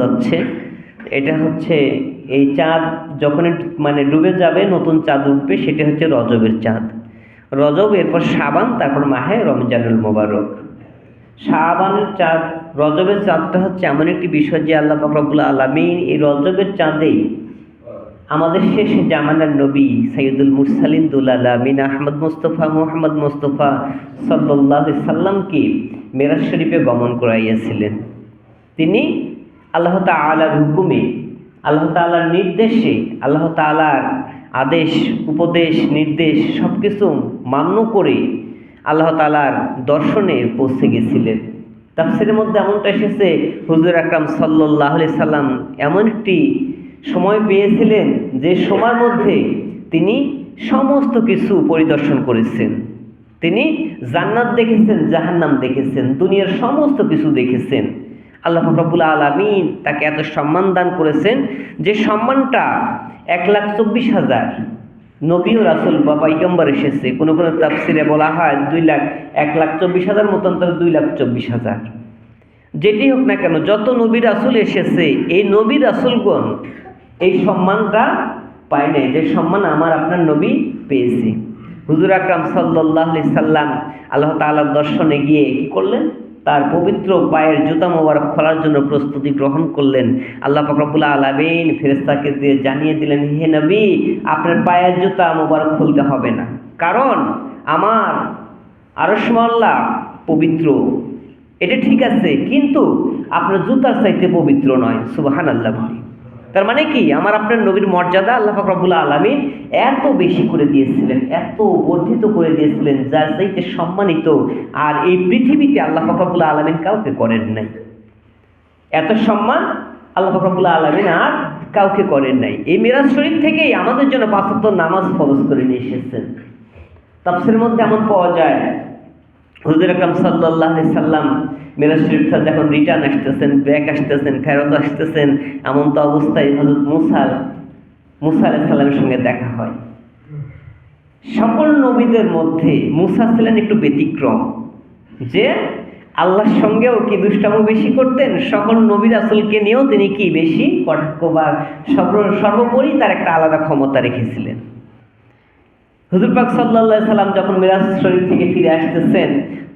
যাচ্ছে। এটা হচ্ছে এই চাঁদ যখন মানে ডুবে যাবে, নতুন চাঁদ উঠবে, সেটা হচ্ছে রজবের চাঁদ। রজব, এরপর সাবান তারপর মাহে রমজানুল মোবারক। শাহবানের চাঁদ, রজবের চাঁদটা হচ্ছে এমন একটি বিষয় যে আল্লাহ ফাকরাবুল আলমিন এই রজবের চাঁদেই আমাদের শেষ জামানার নবী সৈয়দুল মুরসালিন দুল আলমিন আহমদ মোস্তফা মোহাম্মদ মোস্তফা সাল্লাহ সাল্লামকে মেরাজ শরীফে গমন করাইয়াছিলেন। তিনি আল্লাহ তালার হুকুমে, আল্লাহ তালার নির্দেশে, আল্লাহ তালার আদেশ, উপদেশ, নির্দেশ সব কিছু মান্য করে আল্লাহ তালার দর্শনে পৌঁছে গেছিলেন। তাফসিরের মধ্যে এমনটা এসেছে, হুজুর আকরাম সাল্লাহ সাল্লাম এমন একটি সময় পেয়েছিলেন যে সময়ের মধ্যে তিনি সমস্ত কিছু পরিদর্শন করেছেন। তিনি জান্নাত দেখেছেন, জাহান্নাম দেখেছেন, দুনিয়ার সমস্ত কিছু দেখেছেন। আল্লাহ ফকরাবুল আলমিন তাকে এত সম্মান দান করেছেন যে সম্মানটা এক লাখ চব্বিশ হাজার নবী রাসুল বা পাইগম্বর এসেছে। কোনো কোনো তাফসিরে বলা হয় দুই লাখ, এক লাখ চব্বিশ হাজার, মতান্তর দুই লাখ চব্বিশ হাজার। যেটি হোক না কেন, যত নবী রাসুল এসেছে, এই নবী রাসুলগণ এই সম্মানটা পায় নাই। যে সম্মান আমার আপনার নবী পেয়েছে। হুজুর আকরাম সাল্লাহ সাল্লাম আল্লাহ তাআলার দর্শনে গিয়ে কী করলেন? তার পবিত্র পায়ের জুতা মোবারক খোলার জন্য প্রস্তুতি গ্রহণ করলেন। আল্লাহ ফকরাবুল্লাহ আলামিন ফেরেস্তাকে দিয়ে জানিয়ে দিলেন, হে নবী, আপনার পায়ের জুতা মোবারক খুলতে হবে না। কারণ আমার আরসমাল্লা পবিত্র। এটা ঠিক আছে, কিন্তু আপনার জুতার চাইতে পবিত্র নয়। সুবাহান আল্লাহ বলি। তার মানে কি? আমার আপনার নবীর মর্যাদা আল্লাহ ফাকরাবুল্লাহ আলমী এত বেশি করে দিয়েছিলেন, এত বর্ধিত করে দিয়েছিলেন, যার চাইতে সম্মানিত আর এই পৃথিবীতে আল্লাহ ফাকরাবুল্লাহ আলমিন কাউকে করেন নাই। এত সম্মান আল্লাহ ফাকরাবুল্লাহ আলমিন আর কাউকে করেন নাই। এই মিরাজ শরীফ থেকেই আমাদের জন্য পাঁচত্ব নামাজ ফরজ করে নিয়ে এসেছেন। তাফসির মধ্যে এমন পাওয়া যায় হুজুর আকরাম সাল্লাহ সাল্লাম মেরাজ শরীফটা যখন রিটার্ন আসতেছেন, ব্যাক আসতেছেন, ফেরত আসতেছেন, এমন তো অবস্থায় হজরত মুসাল মুসা আলাইসাল্লামের সঙ্গে দেখা হয়। সকল নবীদের মধ্যে মুসা ছিলেন একটু ব্যতিক্রম। যে আল্লাহর সঙ্গেও কি দুষ্টামো বেশি করতেন? সকল নবীর আসলকে নিয়েও তিনি কি বেশি কটাক্ষ বা সর্বোপরি তার একটা আলাদা ক্ষমতা রেখেছিলেন। হুজুর পাক সাল্লাহ সাল্লাম যখন মিরাজ শরীফ থেকে ফিরে আসতেছেন,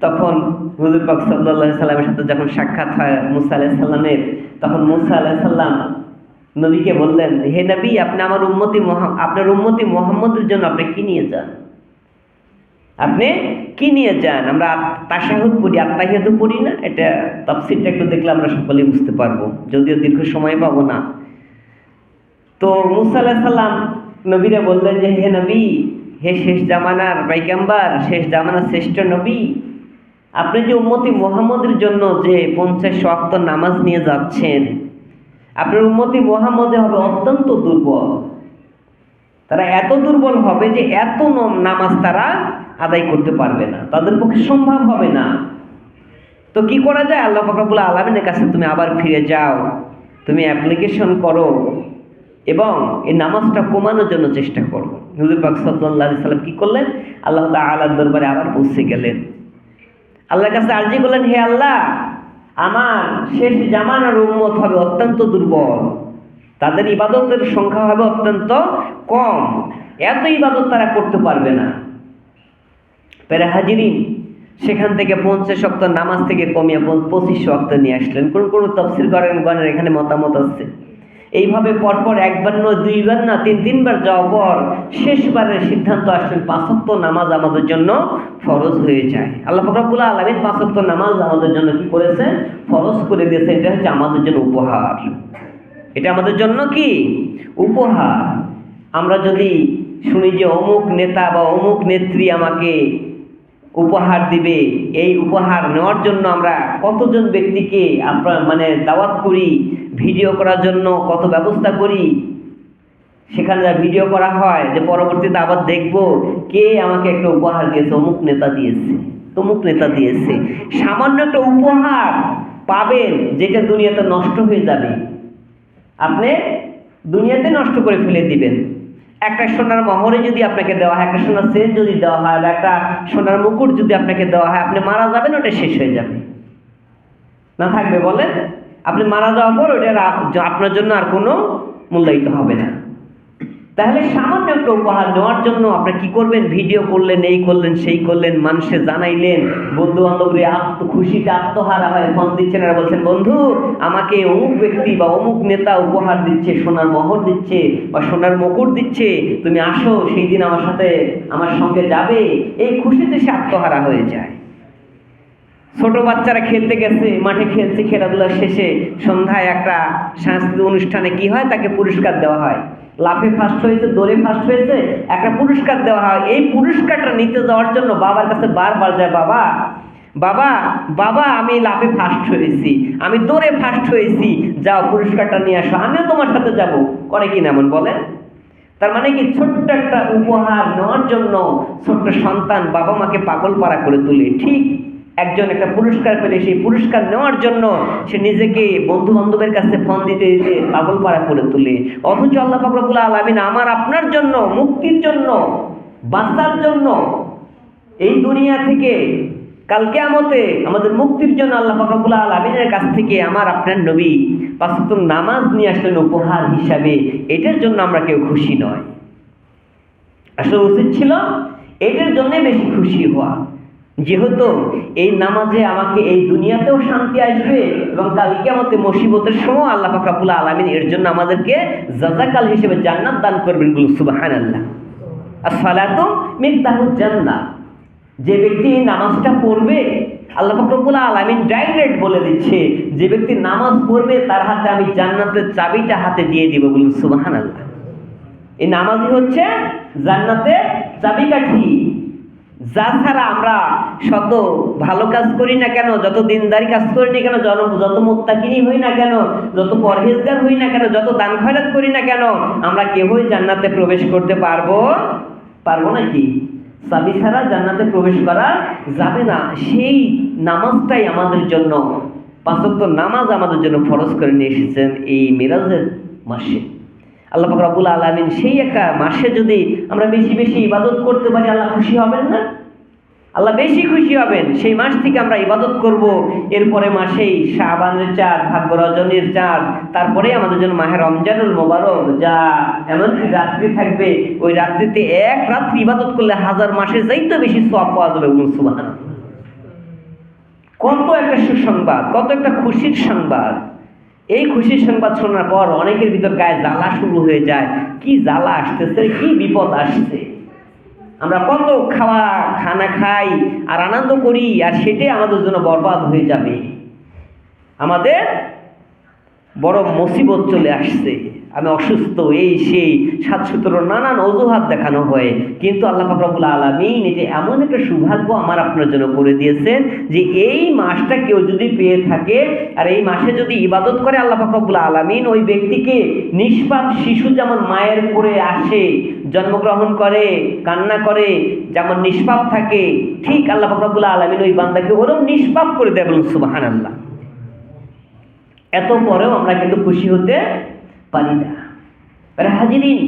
তখন হুজুর পাক সাল্লাহ সাল্লামের সাথে যখন সাক্ষাৎ হয় মুসা আলাহ সাল্লামের তখন মুসা আলাহ সাল্লাম নবীকে বললেন, হে নবী, আপনি আমার উন্মতি আপনার উন্মতি মোহাম্মদের জন্য আপনি কি নিয়ে যান? আপনি কি নিয়ে যান? আমরা তাসাহুদ পড়ি আত্মাহিয়াদও পড়ি না? এটা তফসিলটা একটু দেখলে আমরা সকলেই বুঝতে পারব, যদিও দীর্ঘ সময় পাবো না। তো মুসা আলাহ সাল্লাম নবীরা বললেন যে, হে নবী হে শেষ জামানার পাইকাম্বার শেষ জামানার শ্রেষ্ঠ নবী, আপনি যে উম্মতি মোহাম্মদের জন্য যে পঞ্চাশ ওয়াক্ত নামাজ নিয়ে যাচ্ছেন, আপনার উম্মতি মোহাম্মদে হবে অত্যন্ত দুর্বল। তারা এত দুর্বল হবে যে এত নামাজ তারা আদায় করতে পারবে না, তাদের পক্ষে সম্ভব হবে না। তো কি করা যায়? আল্লাহ ফকরাবুল্লাহ আলমিনের কাছে তুমি আবার ফিরে যাও, তুমি অ্যাপ্লিকেশন করো এবং এই নামাজটা কমানোর জন্য চেষ্টা করো। হুজুর পাক সাল্লাহ সাল্লাম কী করলেন? আল্লাহ তালার দরবারে আবার পৌঁছে গেলেন। আল্লাহর কাছে আর্জি করলেন, হে আল্লাহ, আমার শেষ জামানার উন্মত হবে অত্যন্ত দুর্বল। তাদের ইবাদতের সংখ্যা হবে অত্যন্ত কম। এত ইবাদত তারা করতে পারবে না। পেরে হাজিরিন, সেখান থেকে পঞ্চাশ শক্ত নামাজ থেকে কমিয়ে পঁচিশ শক্ত নিয়ে আসলেন। কোন কোন তফসিল করেন, গণের এখানে মতামত আছে। এইভাবে পরপর একবার নয়, দুইবার না, তিন, তিনবার যাওয়ার পর শেষবারের সিদ্ধান্ত আসলেন পাঁচত্ব নামাজ আমাদের জন্য ফরজ হয়ে যায়। আল্লাহ ফকরাবুল্লাহ আলমিন পাঁচত্ব নামাজ আমাদের জন্য কি করেছে? ফরজ করে দিয়েছে, এটা হচ্ছে আমাদের জন্য উপহার। এটা আমাদের জন্য কি? উপহার। আমরা যদি শুনি যে অমুক নেতা বা অমুক নেত্রী আমাকে উপহার দিবে। এই উপহার নেওয়ার জন্য আমরা কতজন ব্যক্তিকে আপনার মানে দাওয়াত করি, ভিডিও করার জন্য কত ব্যবস্থা করি, সেখানে যা ভিডিও করা হয়, যে পরবর্তীতে আবার দেখব, কে আমাকে একটা উপহার দিয়েছে, অমুক নেতা দিয়েছে, তমুক নেতা দিয়েছে। সামান্য একটা উপহার পাবেন, যেটা দুনিয়াতে নষ্ট হয়ে যাবে। আপনি দুনিয়াতে নষ্ট করে ফেলে দিবেন। একটা সোনার মহরে যদি আপনাকে দেওয়া হয়, একটা সোনার সেন যদি দেওয়া হয় বা একটা সোনার মুকুট যদি আপনাকে দেওয়া হয়, আপনি মারা যাবেন, ওটা শেষ হয়ে যাবে। না থাকবে বলেন? আপনি মারা যাওয়ার পর ওটা আপনার জন্য আর কোনো মূল্যায়িত হবে না। তাহলে সামান্য একটা উপহার নেওয়ার জন্য আপনি কি করবেন ভিডিও করলেন, এই করলেন, সেই করলেন, মানুষে জানাইলেন। বন্ধু বান্ধবরে আত্ম, খুশিতে আত্মহারা হয় ফোন দিচ্ছেন আর বলছেন, বন্ধু, আমাকে অমুক ব্যক্তি বা অমুক নেতা উপহার দিচ্ছে, সোনার মোহর দিচ্ছে বা সোনার মুকুট দিচ্ছে, তুমি আসো, সেই দিন আমার সাথে, আমার সঙ্গে যাবে। এই খুশিতে সে আত্মহারা হয়ে যায়। ছোট বাচ্চারা খেলতে গেছে, মাঠে খেলছে খেলাধুলা শেষে সন্ধ্যায় একটা সাংস্কৃতিক অনুষ্ঠানে কি হয়? তাকে পুরস্কার দেওয়া হয়। লাফে ফার্স্ট হয়েছে, দৌড়ে ফার্স্ট হয়েছে, একটা পুরস্কার দেওয়া হয়। এই পুরস্কারটা নিতে যাওয়ার জন্য বাবার কাছে বারবার যায়, বাবা বাবা বাবা, আমি লাফে ফার্স্ট হয়েছি, আমি দৌড়ে ফার্স্ট হয়েছি, যাও পুরস্কারটা নিয়ে আসো, আমিও তোমার সাথে যাব। করে কিনা এমন বলেন তার মানে কি ছোট্ট একটা উপহার নেওয়ার জন্য ছোট্ট সন্তান বাবা মাকে পাগল পাড়া করে তোলে। ঠিক একজন একটা পুরস্কার পেলে, সেই পুরস্কার নেওয়ার জন্য সে নিজেকে বন্ধু বান্ধবের কাছে ফোন দিতে দিতে পাগল পাড়া করে তোলে। অথচ আল্লাহ ফাকরবুল আলমিন আমার, আপনার জন্য, মুক্তির জন্য, বাঁচার জন্য এই দুনিয়া থেকে কালকে আমতে আমাদের মুক্তির জন্য আল্লাহ ফাকরবুল আলমিনের কাছ থেকে আমার, আপনার নবী পাঁচত নামাজ নিয়ে আসলেন উপহার হিসাবে। এটার জন্য আমরা কেউ খুশি নয়। আসলে উচিত ছিল এটার জন্য বেশি খুশি হওয়া। যেহেতু এই নামাজে আমাকে এই দুনিয়াতেও শান্তি আসবে এবং কালকে আমাদের মুসিবতের সময় আল্লাহ ফাকরাবুল আলমিন এর জন্য আমাদেরকে জাজাকাল হিসেবে জান্নাত দান করবেন বলুন সুবাহান আল্লাহ আর সালাতো মিফতাহুল জান্নাত যে ব্যক্তি এই নামাজটা পড়বে, আল্লাহ ফাকরুল আলমিন ডাইরেক্ট বলে দিচ্ছে, যে ব্যক্তি নামাজ পড়বে, তার হাতে আমি জান্নাতের চাবিটা হাতে দিয়ে দিব বলুন সুবাহান আল্লাহ এই নামাজই হচ্ছে জান্নাতের চাবিকাঠি। যা ছাড়া আমরা শত ভালো কাজ করি না কেন, যত দিনদারি কাজ করি না কেন, জন যত মোত্তাকিনি হই না কেন, যত পরহেজগার হই না কেন, যত দান খয়রাত করি না কেন, আমরা কেউই জান্নাতে প্রবেশ করতে পারব? পারব নাকি চাবি ছাড়া জান্নাতে প্রবেশ করা যাবে না। সেই নামাজটাই আমাদের জন্য, পাঁচক্ত নামাজ আমাদের জন্য ফরজ করে নিয়ে এসেছেন এই মিরাজের মাসে। আল্লাহ পাক রব্বুল আলামিন সেই একটা মাসে যদি আমরা বেশি বেশি ইবাদত করতে পারি, আল্লাহ খুশি হবেন না? আল্লাহ বেশি খুশি হবেন। সেই মাস থেকে আমরা ইবাদত করব। এরপরে মাসেই শাহবানের চাঁদ, ভাগ্য রজনীর চাঁদ, তারপরে আমাদের জন্য মাহে রমজানুল মোবারক, যা এমনকি রাত্রি থাকবে। ওই রাত্রিতে এক রাত্রি ইবাদত করলে হাজার মাসের চাইতে বেশি সব পাওয়া যাবে সুবহানাল্লাহ। কত একটা সুসংবাদ, কত একটা খুশির সংবাদ। এই খুশির সংবাদ শোনার পর অনেকের ভিতর গায়ে জ্বালা শুরু হয়ে যায়। কি জ্বালা আসতেছে, কি বিপদ আসছে? আমরা কত খাওয়া, খানা খাই আর আনন্দ করি আর সেটাই আমাদের জন্য বরবাদ হয়ে যাবে। আমাদের বড় মুসিবত চলে আসছে। আমি অসুস্থ, এই সেই সাত সতেরো নানান অজুহাত দেখানো হয়। কিন্তু আল্লাহ ফাকরাবুল আলমিন এটা এমন একটা সৌভাগ্য আমার আপনার জন্য করে দিয়েছেন যে এই মাসটা কেউ যদি পেয়ে থাকে, আর এই মাসে যদি ইবাদত করে আল্লাহ ফাকরাবুল আলমিন, ওই ব্যক্তিকে নিষ্পাপ শিশু যেমন মায়ের করে আসে, জন্মগ্রহণ করে, কান্না করে, যেমন নিষ্পাপ থাকে, ঠিক আল্লাহ ফাকরাবুল আলমিন ওই বান্দাকে ওরম নিষ্পাপ করে দেয় সুবাহান আল্লাহ এত পরেও আমরা কিন্তু খুশি হতে পারি না হাজিরিন।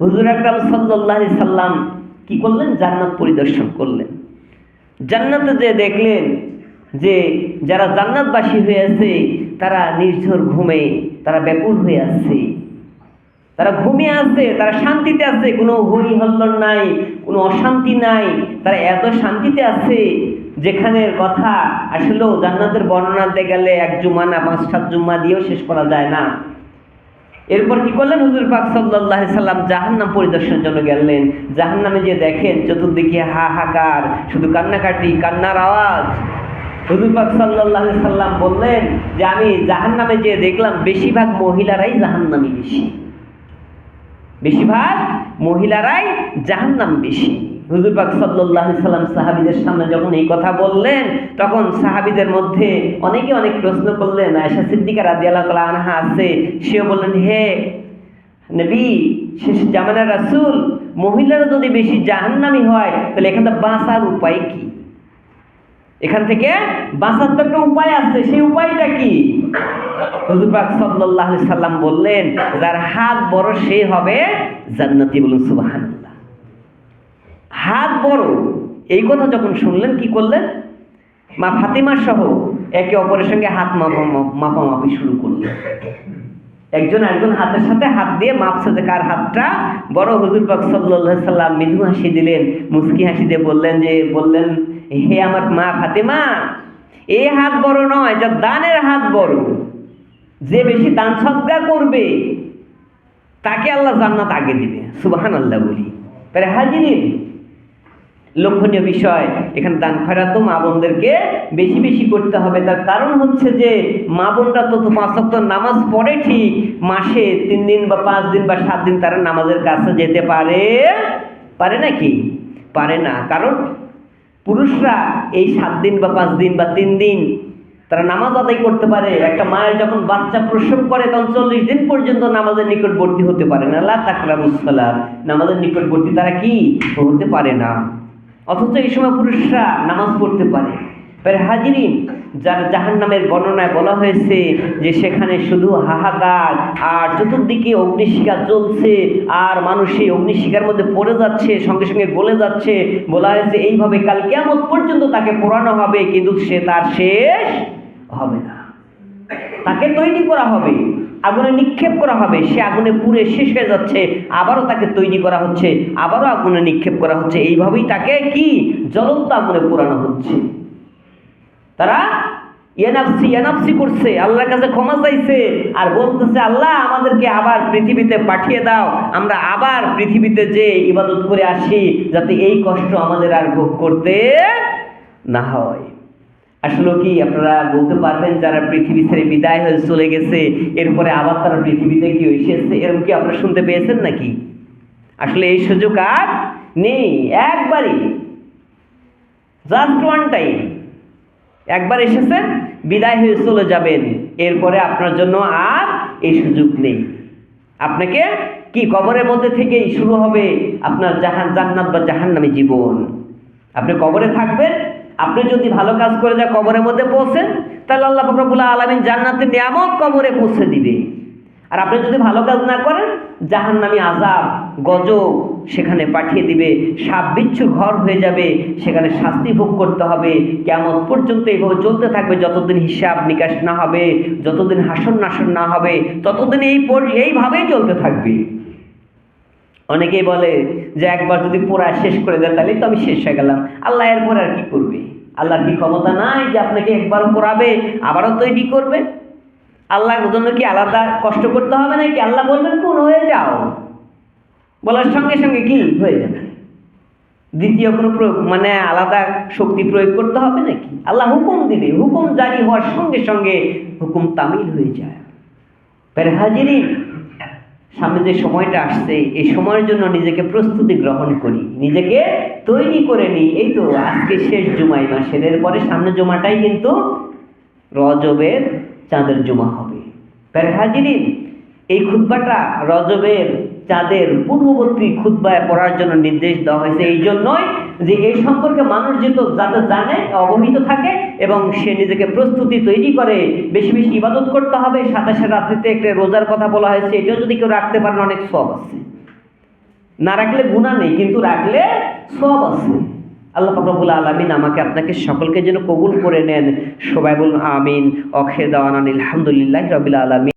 হুজুর আকরাম সাল্লাহ সাল্লাম কি করলেন? জান্নাত পরিদর্শন করলেন। জান্নাতে যে দেখলেন যে যারা জান্নাতবাসী হয়ে আছে, তারা নির্ঝর ঘুমে, তারা ব্যাকুল হয়ে আছে। তারা ঘুমিয়ে আছে, তারা শান্তিতে আছে। কোনো হই হল্লড় নাই, কোনো অশান্তি নাই। তারা এত শান্তিতে আছে যেখানের কথা আসলেও জান্নাতের বর্ণনা দিতে গেলে এক জুমা না পাঁচ সাত জুম্মা দিয়েও শেষ করা যায় না। এরপর কি করলেন? হুজুর পাক সাল্লাহ সাল্লাম জাহান্নাম পরিদর্শনের জন্য গেলেন। জাহান্নামে যে দেখেন চতুর্দিকে হা হাকার শুধু কান্নাকাটি, কান্নার আওয়াজ। হুজুর পাক সাল্লাহ সাল্লাম বললেন যে, আমি জাহান্নামে যে দেখলাম বেশিরভাগ মহিলারাই জাহান্নামি বেশি। বেশিরভাগ মহিলারাই জাহান্নাম বেশি। হুজুর পাক সাল্লাহ সাল্লাম সাহাবিদের সামনে যখন এই কথা বললেন, তখন সাহাবিদের মধ্যে অনেকে অনেক প্রশ্ন করলেন আয়সা সিদ্দিকা রাজি আল্লাহ তালা আনহা আছে, সেও বললেন, হে নবী, শেষ জামানার রাসুল, মহিলারা যদি বেশি জাহান্নামি হয়, তাহলে এখানে বাঁচার উপায় কি? এখান থেকে বাঁচার তো একটা উপায় আছে, সেই উপায়টা কি? হুজুর পাক আলাইহি সাল্লাম বললেন, যার হাত বড়, সে হবে জান্নাতি। বলুন, সুবহানাল্লাহ। হাত বড়। এই কথা যখন শুনলেন, কি করলেন? মা ফাতিমা সহ একে অপরের সঙ্গে হাত মাপা মাপামাপি শুরু করল একজন একজন হাতের সাথে হাত দিয়ে মাপছে যে কার হাতটা? বড় হুজুর পাক সাল্লাল্লাহু সাল্লাম মৃদু হাসি দিলেন, মুস্কি হাসি দিয়ে বললেন যে, বললেন, হে আমার মা ফাতেমা এই হাত বড় নয়, যা দানের হাত বড়। যে বেশি দান সদ্গা করবে, তাকে আল্লাহ জান্নাত আগে দিবে। সুবাহান আল্লাহ বলি। তাহলে হাজিরিন লক্ষণীয় বিষয়। এখানে দান খয়রাত মা বোনদেরকে বেশি বেশি করতে হবে। তার কারণ হচ্ছে যে, মা বোনরা তো পাঁচ সপ্তাহ নামাজ পড়ে ঠিক, মাসে তিন দিন বা পাঁচ দিন বা সাত দিন তারা নামাজের কাছে যেতে পারে। পারে নাকি পারে না। কারণ পুরুষরা এই সাত দিন বা পাঁচ দিন বা তিন দিন তারা নামাজ আদায় করতে পারে। একটা মায়ের যখন বাচ্চা প্রসব করে, তখন চল্লিশ দিন পর্যন্ত নামাজের নিকটবর্তী হতে পারে না। আল্লাহ তাকরাবুসাল্লাহ নামাজের নিকটবর্তী তারা কি? হতে পারে না। অথচ এই সময় পুরুষরা নামাজ পড়তে পারে। এবার হাজিরিন, যার জাহান নামের বর্ণনায় বলা হয়েছে যে সেখানে শুধু হাহাকার আর চতুর্দিকে অগ্নিশিখা চলছে আর মানুষ সেই অগ্নিশিখার মধ্যে পড়ে যাচ্ছে, সঙ্গে সঙ্গে গলে যাচ্ছে। বলা হয়েছে এইভাবে কাল কেমন পর্যন্ত তাকে পোড়ানো হবে, কিন্তু সে তার শেষ হবে না। তাকে তৈরি করা হবে। আগুনে নিক্ষেপ করা হবে। সে আগুনে পুড়ে শেষ হয়ে যাচ্ছে। আবারও তাকে তৈরি করা হচ্ছে। আবারও আগুনে নিক্ষেপ করা হচ্ছে। এইভাবেই তাকে কি? জ্বলন্ত আগুনে পোড়ানো হচ্ছে। তারা ইয়ানাফসি ইয়ানাফসি করছে। আল্লাহর কাছে ক্ষমা চাইছে। আর বলতেছে, আল্লাহ, আমাদেরকে আবার পৃথিবীতে পাঠিয়ে দাও। আমরা আবার পৃথিবীতে যে ইবাদত করে আসি, যাতে এই কষ্ট আমাদের আর ভোগ করতে না হয়। আসলে কি আপনারা বলতে পারবেন যারা পৃথিবী ছেড়ে বিদায় হয়ে চলে গেছে, এরপরে আবার তারা পৃথিবীতে কি এসেছে? এরকম কি আপনারা শুনতে পেয়েছেন নাকি? আসলে এই সুযোগ আর নেই, একবারই। জাস্ট ওয়ান টাইম একবার এসেছেন, বিদায় হয়ে চলে যাবেন। এরপরে আপনার জন্য আর এই সুযোগ নেই। আপনাকে কি কবরের মধ্যে থেকেই শুরু হবে আপনার জাহান জান্নাত বা জাহান্নামী জীবন? আপনি কবরে থাকবেন আপনি যদি ভালো কাজ করে যা কবরের মধ্যে পৌঁছেন, তাহলে আল্লাহ ফকরবুল্লাহ আলমিন জান্নাতের নিয়ামক কবরে পৌঁছে দিবে। আর আপনি যদি ভালো কাজ না করেন, জাহান্নামী আজাব গজব সেখানে পাঠিয়ে দিবে, সাপ বিচ্ছু ঘর হয়ে যাবে, সেখানে শাস্তি ভোগ করতে হবে কেমন পর্যন্ত এইভাবে চলতে থাকবে, যতদিন হিসাব নিকাশ না হবে, যতদিন হাসন নাসন না হবে, ততদিন এই এইভাবেই চলতে থাকবে। অনেকেই বলে যে একবার যদি পোড়া শেষ করে দেয় তাহলে তো আমি শেষ হয়ে গেলাম। আল্লাহ এরপর আর কি করবে? আল্লাহর কি ক্ষমতা নাই যে আপনাকে একবার পোড়াবে আবারও তৈরি করবে? আল্লাহর জন্য কি আলাদা কষ্ট করতে হবে নাকি? আল্লাহ বলবেন, কোন হয়ে যাও। বলার সঙ্গে সঙ্গে কি হয়ে যাবে? দ্বিতীয় কোনো প্রয়োগ মানে আলাদা শক্তি প্রয়োগ করতে হবে নাকি? আল্লাহ হুকুম দিলে হুকুম জারি হওয়ার সঙ্গে সঙ্গে হুকুম তামিল হয়ে যায়। হাজিরি সামনে যে সময়টা আসছে, এই সময়ের জন্য নিজেকে প্রস্তুতি গ্রহণ করি। নিজেকে তৈরি করে নিই। এই তো আজকে শেষ জুমাই মাসের এরপরে সামনে জুমাটাই কিন্তু রজবের চাঁদের জুমা হবে। প্যারহাজিরিন এই খুতবাটা রজবের চাঁদের পূর্ববর্তী খুতবায় পড়ার জন্য নির্দেশ দেওয়া হয়েছে। এই জন্যই যে এই সম্পর্কে মানুষ যেহেতু যাতে জানে, অবহিত থাকে এবং সে নিজেকে প্রস্তুতি তৈরি করে, বেশি বেশি ইবাদত করতে হবে সাতাশে রাত্রিতে একটা রোজার কথা বলা হয়েছে, এটাও যদি কেউ রাখতে পারেন, অনেক সব আছে। না রাখলে গুণা নেই, কিন্তু রাখলে সব আছে। আল্লাহ ফাকরবুল আলমিন আমাকে আপনাকে সকলকে যেন কবুল করে নেন। সবাই বলুন, আমিন। অখে দাওয়ান আলহামদুলিল্লাহ রবিল আলমিন।